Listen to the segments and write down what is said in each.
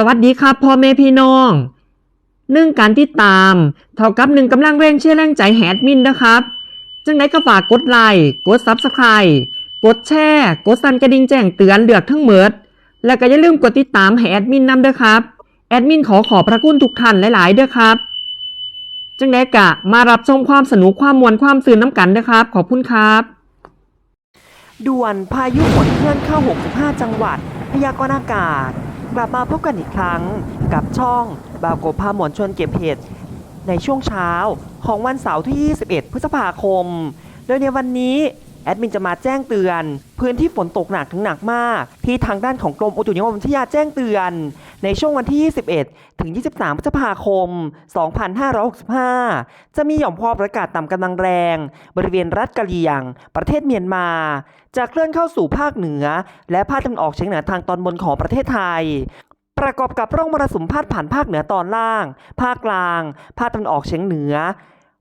สวัสดีครับพ่อแม่พี่น้องหนึ่งการติดตาม เท่ากับหนึ่งกำลังแรงเชื่อแรงใจแฮดมินนะครับ จังไดก็ฝากกดไลค์กดซับสไคร b ์กดแชร์กดสั่นกระดิ่งแจ้งเตือนเลือกทั้งเมิดแล้วก็อย่าลืมกดติดตามให้แอดมินนำด้วยครับ แอดมินขอขอบพระคุณทุกท่านหลายๆด้วยครับ จังไดกะมารับชมความสนุกความมวลความสื่นน้ำกันนะครับ ขอบคุณครับด่วนพายุฝนเคลื่อนเข้า 65 จังหวัด พยากรณ์อากาศ กลับมาพบกันอีกครั้งกับช่องบาวโกพาหมอนชวนเก็บเห็ดในช่วงเช้าของวันเสาร์ที่ 21 พฤษภาคม โดยในวันนี้แอดมินจะมาแจ้งเตือน พื้นที่ฝนตกหนักถึงหนักมาก ที่ทางด้านของกรมอุตุนิยมวิทยาแจ้งเตือน ในช่วงวันที่ 21 ถึง 23 พฤษภาคม 2565 จะมีหย่อมความกดอากาศต่ำกำลังแรง บริเวณรัฐกะเหรี่ยง ประเทศเมียนมา จะเคลื่อนเข้าสู่ภาคเหนือ และภาคตะวันออกเฉียงเหนือทางตอนบนของประเทศไทยประกอบกับร่องมรสุมพาดผ่านภาคเหนือตอนล่าง ภาคกลาง ภาคตะวันออกเฉียงเหนือ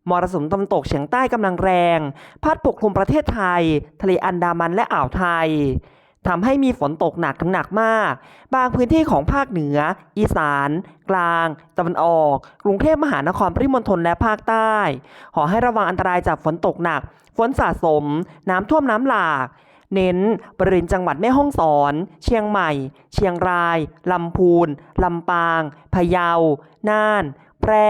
มรสุมตะวันตกเฉียงใต้กำลังแรง พัดปกคลุมประเทศไทย ทะเลอันดามันและอ่าวไทย ทำให้มีฝนตกหนักถึงหนักมาก บางพื้นที่ของภาคเหนือ อีสาน กลาง ตะวันออก กรุงเทพมหานครปริมณฑลและภาคใต้ ขอให้ระวังอันตรายจากฝนตกหนัก ฝนสะสม น้ำท่วมน้ำหลาก เน้น บริเวณจังหวัดแม่ฮ่องสอน เชียงใหม่ เชียงราย ลำพูน ลำปาง พะเยา น่าน ร่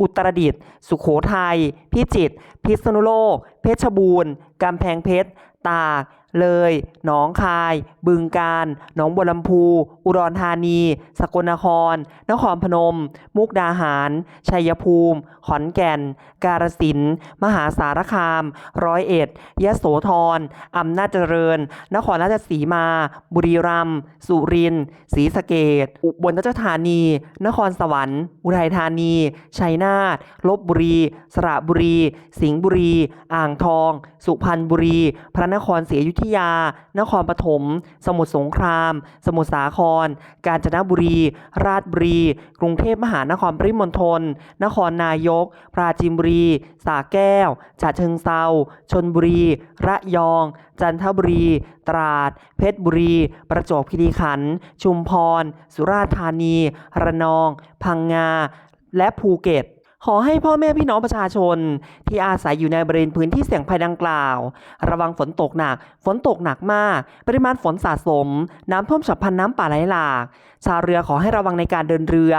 อุตรดิตถ์สุโขทัย พิจิตร พิษณุโลก เพชรบูรณ์ กำแพงเพชร ตาก เลย หนองคาย บึงกาฬ หนองบัวลำพู อุดรธานี สกลนคร นครพนม มุกดาหาร ชัยภูมิ ขอนแก่น กาฬสินธุ์มหาสารคาม ร้อยเอ็ดยโสธร อำนาจเจริญ นครราชสีมา บุรีรัมย์ สุรินทร์ ศรีสะเกษอุบลราชธานี นครสวรรค์ อุทัยธานีชัยนาทลบบุรี สระบุรี สิงห์บุรี อ่างทอง สุพรรณบุรี พระนครศรีอยุธยา นครปฐม สมุทรสงคราม สมุทรสาคร กาญจนบุรี ราชบุรี กรุงเทพมหานครปริมณฑล นครนายก ปราจีนบุรีสระแก้วฉะเชิงเซาชนบุรี ระยอง จันทบุรี ตราด เพชรบุรี ประจวบคีรีขันธ์ ชุมพร สุราษฎร์ธานี ระนอง พังงา และภูเก็ต ขอให้พ่อแม่พี่น้องประชาชน ที่อาศัยอยู่ในบริเวณพื้นที่เสี่ยงภัยดังกล่าว ระวังฝนตกหนัก ฝนตกหนักมาก ปริมาณฝนสะสม น้ำท่วมฉับพลันน้ำป่าไหลหลาก ชาวเรือขอให้ระวังในการเดินเรือ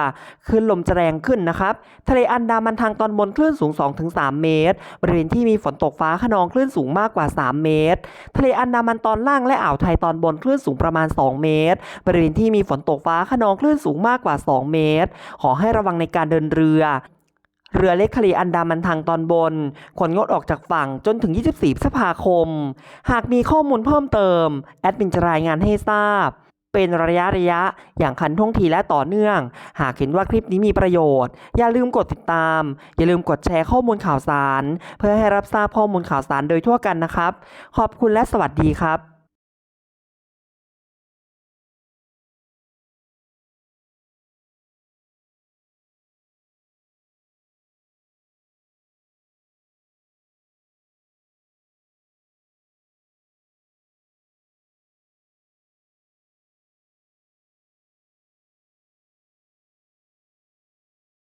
คลื่นลมจะแรงขึ้นนะครับ ทะเลอันดามันทางตอนบนคลื่นสูง 2-3 เมตร บริเวณที่มีฝนตกฟ้าขนองคลื่นสูงมากกว่า 3 เมตร ทะเลอันดามันตอนล่างและอ่าวไทยตอนบนคลื่นสูงประมาณ 2 เมตร บริเวณที่มีฝนตกฟ้าขนองคลื่นสูงมากกว่า 2 เมตร ขอให้ระวังในการเดินเรือ เรือเล็กทะเลอันดามันทางตอนบนควรงดออกจากฝั่งจนถึง 24 พฤษภาคม หากมีข้อมูลเพิ่มเติม แอดมินจะรายงานให้ทราบ เป็นระยะระยะ อย่างคันท่วงทีและต่อเนื่อง หากเห็นว่าคลิปนี้มีประโยชน์ อย่าลืมกดติดตาม อย่าลืมกดแชร์ข้อมูลข่าวสาร เพื่อให้รับทราบข้อมูลข่าวสารโดยทั่วกันนะครับ ขอบคุณและสวัสดีครับ